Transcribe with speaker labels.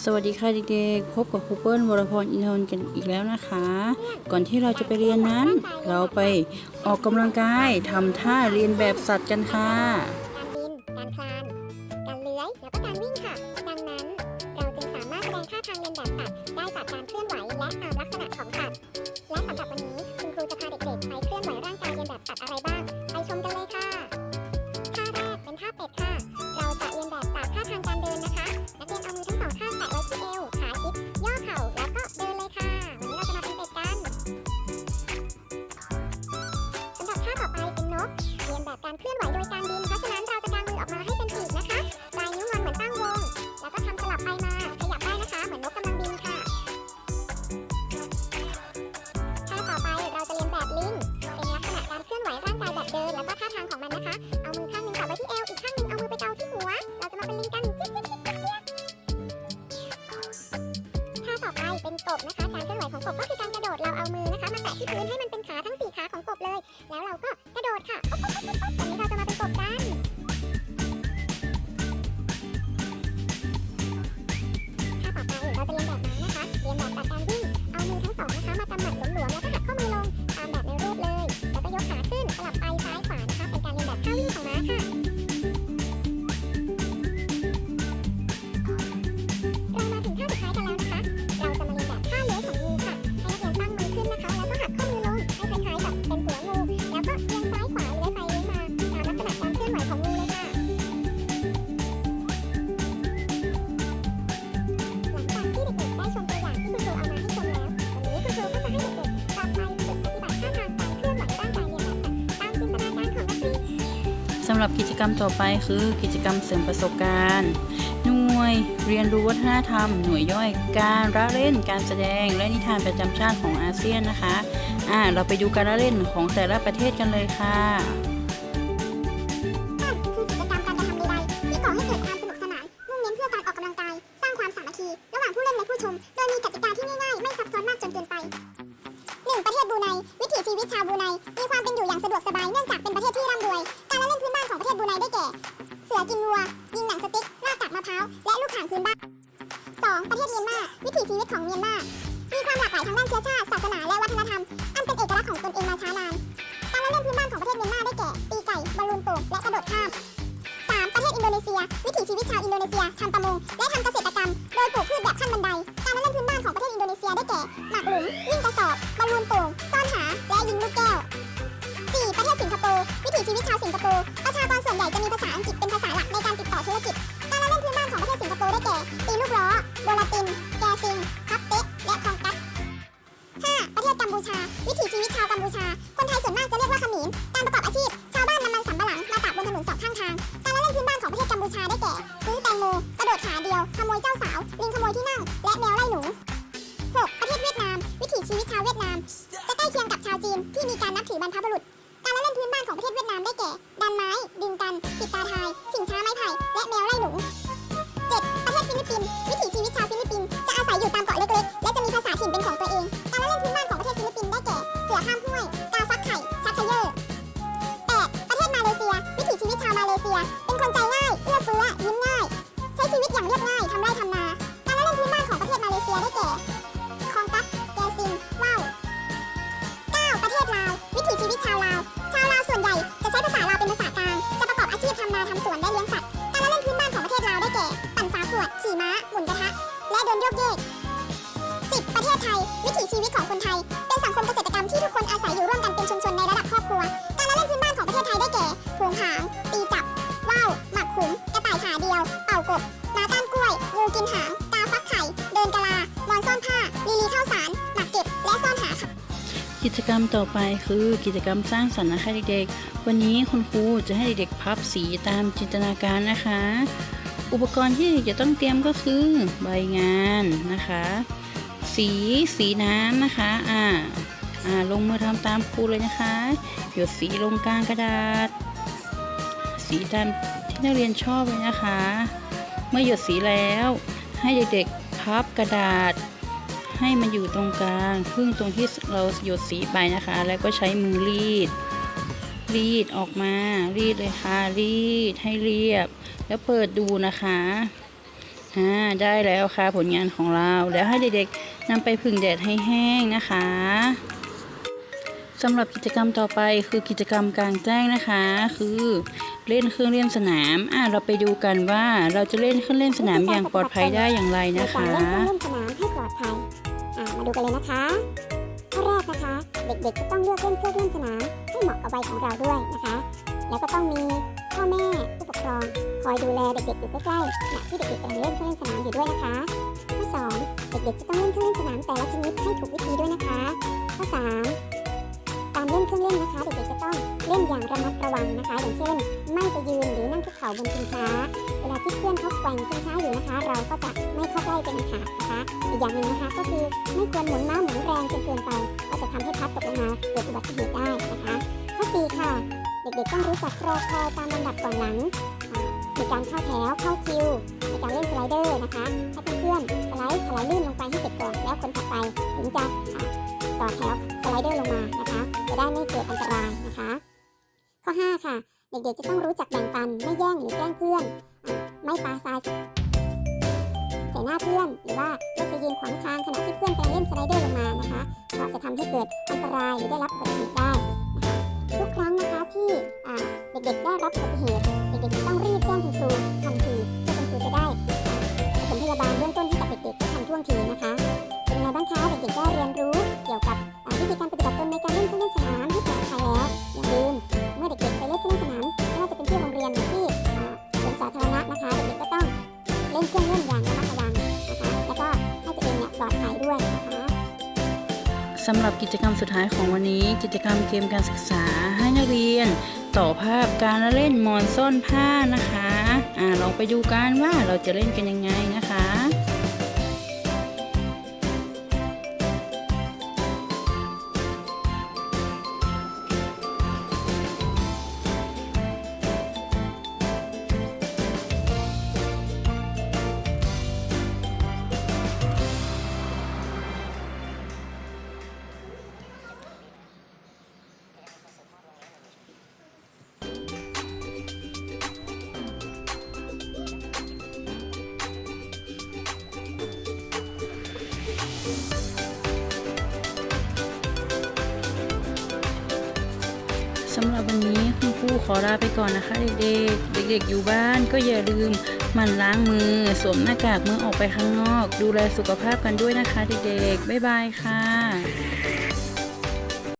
Speaker 1: สวัสดีค่ะเด็กๆ พบกับครูเปิ้ลวรพรอินทน์กันอีกแล้วนะคะ ก่อนที่เราจะไปเรียนนั้น เราไปออกกำลังกายทำท่าเรียนแบบสัตว์กันค่ะ
Speaker 2: บนะคะการเคลื่อนไหวของกบก็คือการกระโดดเราเอามือนะคะมาแตะที่พื้นให้มันเป็นขาทั้งสี่ขาของกบเลย แล้วเราก็กระโดดค่ะ หรับกิจกรรมต่อไปคือกิจกรร
Speaker 1: มเสริมประสบการณ์ หน่วยเรียนรู้วัฒนธรรม หน่วยย่อยการละเล่น การแสดง และนิทานประจำชาติของอาเซียนนะคะอ่าเราไปดูการละเล่นของแต่ละประเทศกันเลยค่ะ
Speaker 2: ยิงหนังสติ๊กล่ากัดมะพร้าวและลูกข่างพื้นบ้าน 2. ประเทศเมียนมาวิถีชีวิตของเมียนมามีความหลากหลายทางด้านเชื้อชาติศาสนาและวัฒนธรรม อันเป็นเอกลักษณ์ของตนเองมาช้านานการละเล่นพื้นบ้านของประเทศเมียนมาได้แก่ตีไก่บอลลูนโป่งและกระโดดข้าม 3. ประเทศอินโดนีเซีย วิถีชีวิตชาวอินโดนีเซียทำประมงและทำเกษตรกรรม โดยปลูกพืชแบบขั้นบันได การละเล่นพื้นบ้านของประเทศอินโดนีเซียได้แก่หมากหลุมวิ่งกระสอบบอลลูนโป่งซ่อนหาและยิงลูกแก้ว 4. ประเทศสิงคโปร์วิถีชีวิตชาวสิงคโปร์ประชากรส่วนใหญ่จะมีภาษาอังกฤษเป็นภาษาหลัก เป็นคนใจง่าย เอื้อเฟื้อ ยิ้มง่าย ใช้ชีวิตอย่างเรียบง่าย ทำไร่ทำนา การละเล่นพื้นบ้านของประเทศมาเลเซียได้แก่ คองกัสแกซิน ว่าว 9. ประเทศลาว วิถีชีวิตชาวลาว ชาวลาวส่วนใหญ่จะใช้ภาษาลาวเป็นภาษากลาง จะประกอบอาชีพทำนาทำสวนได้เลี้ย กิจกรรม
Speaker 1: ต่อไปคือกิจกรรมสร้างสรรค์นะคะเด็กๆ วันนี้คุณครูจะให้เด็กๆพับสีตามจินตนาการนะคะ อุปกรณ์ที่จะต้องเตรียมก็คือใบงานนะคะ สีสีน้ำนะคะอ่าอ่าลงมือทำตามครูเลยนะคะ หยดสีลงกลางกระดาษ สีตามที่นักเรียนชอบเลยนะคะ เมื่อหยดสีแล้วให้เด็กๆพับกระดาษ ให้มันอยู่ตรงกลางครึ่งตรงที่เราหยดสีไปนะคะ แล้วก็ใช้มือรีด รีดออกมารีดเลยค่ะ รีดให้เรียบ แล้วเปิดดูนะคะอ่าได้แล้วค่ะผลงานของเรา แล้วให้เด็กๆนำไปผึ่งแดดให้แห้งนะคะสำหรับกิจกรรมต่อไปคือกิจกรรมกลางแจ้งนะคะ คือเล่นเครื่องเล่นสนาม อ่าเราไปดูกันว่าเราจะเล่นเครื่องเล่นสนามอย่างปลอดภัยได้อย่างไร
Speaker 2: นะ
Speaker 1: คะ
Speaker 2: เล่นเครื่ อ่ามาดูกันเลยนะคะข้อแรกนะคะ เด็กๆจะต้องเลือกเล่นเครื่องเล่นสนามให้เหมาะกับวัยของเราด้วยนะคะ แล้วก็ต้องมีพ่อแม่ผู้ปกครอง คอยดูแลเด็กๆอยู่ใกล้ๆขณะที่เด็กๆกำลังเล่นเครื่องเล่นสนามอยู่ด้วยนะคะข้อสองเด็กๆจะต้องเล่นเครื่องเล่นสนามแต่ละชนิดให้ถูกวิธีด้วยนะคะข้อสาม การเล่นเครื่องเล่นนะคะเด็กๆจะต้องเล่นอย่างระมัดระวังนะคะ อย่างเช่น ไม่ไปยืนหรือนั่งคุกเข่าบนชิงช้า เวลาที่เพื่อนเขาแกว่งชิงช้าอยู่นะคะ เราก็จะไม่เข้าใกล้เป็นขาดนะคะอีกอย่างหนึ่งนะคะ ก็คือไม่ควรหมุนม้าหมุนแรงจนเกินไป ก็จะทำให้พัดตกลงมาเกิดอุบัติเหตุได้นะคะข้อสี่ค่ะ เด็กๆต้องรู้จักรอคอยตามลำดับก่อนหลังอ่ามีการเข้าแถวเข้าคิวในการเล่นสไลเดอร์นะคะให้เพื่อนๆสไลด์ถลายลื่นลงไปให้เสร็จก่อนแล้วคนถัดไปถึงจะ อ่าต่อแถวสไลเดอร์ลงมานะคะจะได้ไม่เกิดอันตรายนะคะ ข้อห้าค่ะ เด็กๆจะต้องรู้จักแบ่งปัน ไม่แย่งหรือแกล้งเพื่อนอไม่ปาทรายใส่หน้าเพื่อน หรือว่าไม่ไปยืนขวางทางขณะที่เพื่อนกำลังเล่นสไลเดอร์ลงมานะคะก็จะทำให้เกิดอันตรายหรือได้รับอุบัติเหตุได้นะคะทุกครั้งนะคะที่เด็กๆได้รับอุบัติเหตุเด็กๆจะต้องรีบแจ้งคุณครูทันทีเพื่อคุณครูจะได้ปฐมพยาบาลเบื้องต้นให้กับเด็กๆได้ทันท่วงทีนะคะเป็นยังไงบ้างคะเด็กๆได้เรียนรู้เกี่ยวกับำ
Speaker 1: หรับกิจกรรมสุดท้ายของวันนี้กิจกรรมเกมการศึกษาให้นักเรียน ต่อภาพการเล่นมอนซ่อนผ้านะคะอ่าลองไปดูกันว่าเราจะเล่นกันยังไงนะคะ สำหรับวันนี้คุณครูขอลาไปก่อนนะคะเด็กๆ เด็กๆ อยู่บ้านก็อย่าลืมหมั่นล้างมือ สวมหน้ากากเมื่อออกไปข้างนอก ดูแลสุขภาพกันด้วยนะคะเด็กๆ บ๊ายบายค่ะ